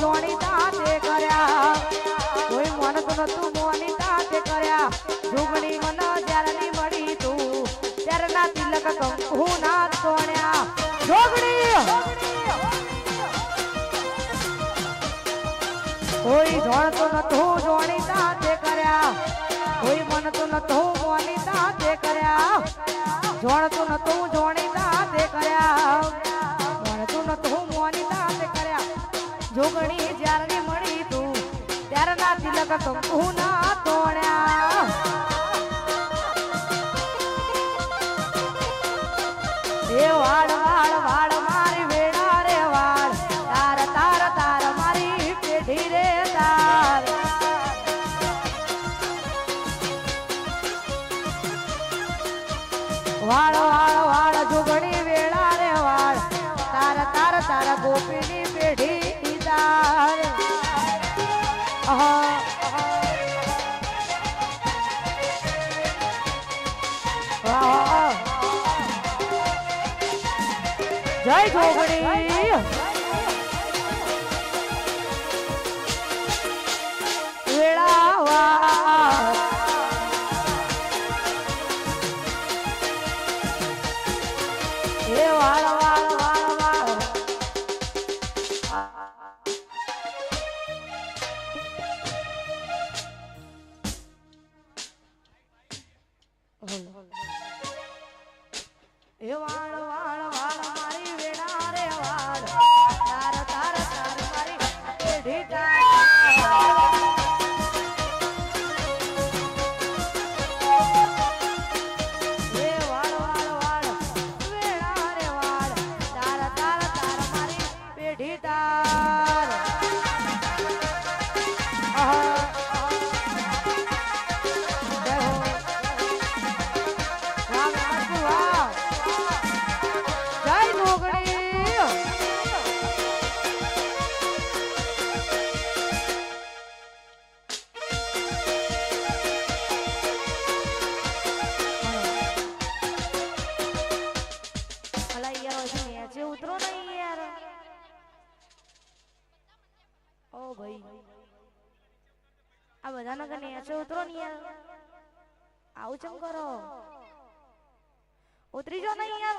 જોણીતા તે કર્યા. કોઈ મનતું નતું મોનીતા તે કર્યા. જોગણી મન જ્યારની મળી તું ત્યારના તિલક કંકુ ના તોણ્યા જોગણી! કોઈ જોણતું નતું જોણીતા તે કર્યા. કોઈ મનતું નતું મોનીતા તે કર્યા. જોણતું નતું જોણીતા જોગણી જ્યારે મળી તું ત્યારે ના તિલક કંકુ ના તોડ્યા. એ વાળ વાળ વાળ મારી વેડા રે વાળ, તાર તાર તાર મારી પેઢી રે તાર. વાળ વાળ વાળ જોગણી વેળા રે વાળ, તાર તાર તાર ગોપીની પેઢી તાર. જય જોગણી Rita. નીચે ઉતરો નહીં યાર. ઓ ભાઈ. આ બધાના કે નીચે ઉતરો ને યાર. આવું ચમ કરો? ઉતરી જો નહીં યાર.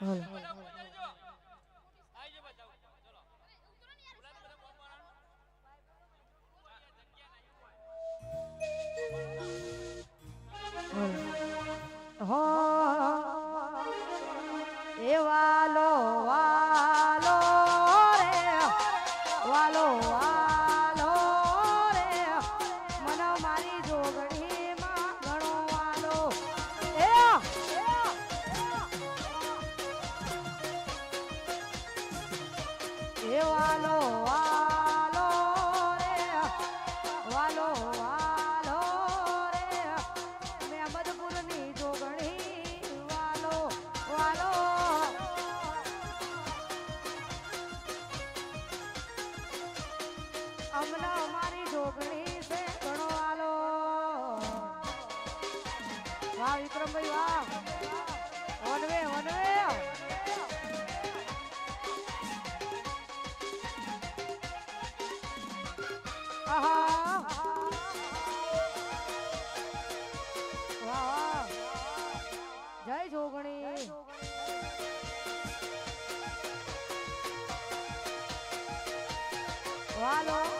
然后呢 વાહ. વિક્રમભાઈ વાહ. વન વે જય જોગણી. વાલો.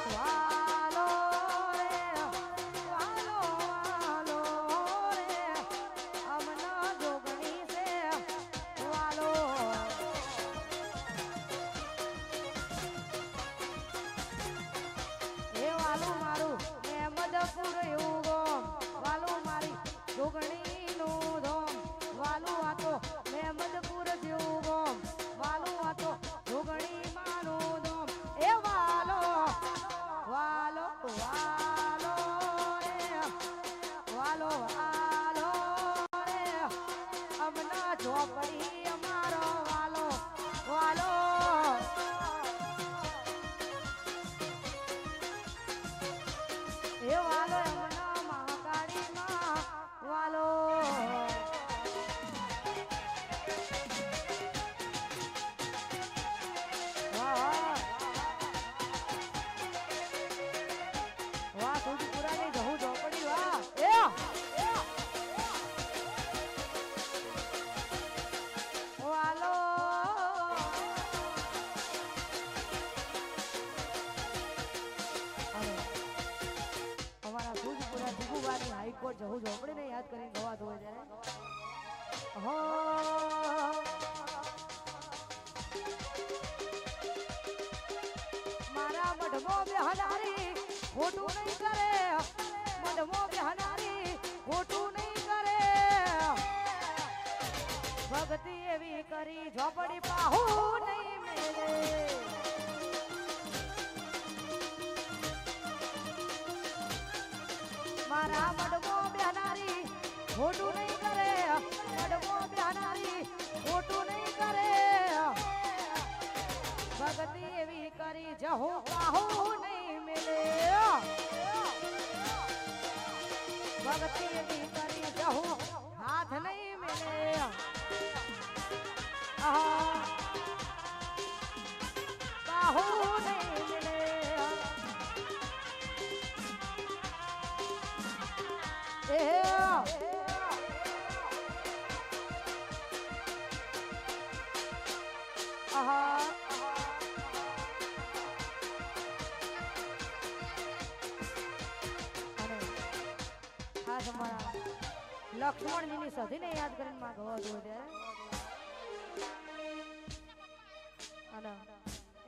હાઈકોર્ટ જવું ઝોપડીને યાદ કરીને ગવાતું હોય ત્યારે. મારા મઢમો બેહનારી ખોટું નહીં કરે. મઢમો બેહનારી ખોટું નહીં કરે. ભક્તિ એવી કરી ઝોપડી પાહુ નહીં મેલે મારા બેનારી ખોટું નહીં કરે મડમો બેનારી ખોટું નહીં કરે ભક્તિ એવી કરી જહુ કાહુ નહીં મિલે ભક્તિ એવી કરી જહુ હાથ નહીં મિલે આહા કાહુ નહીં મિલે એ ખાસ અમારા લક્ષ્મણજીની સધીને યાદ કરીને માં ગવા દો ત્યારે. અને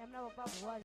એમના પપ્પા ભુવા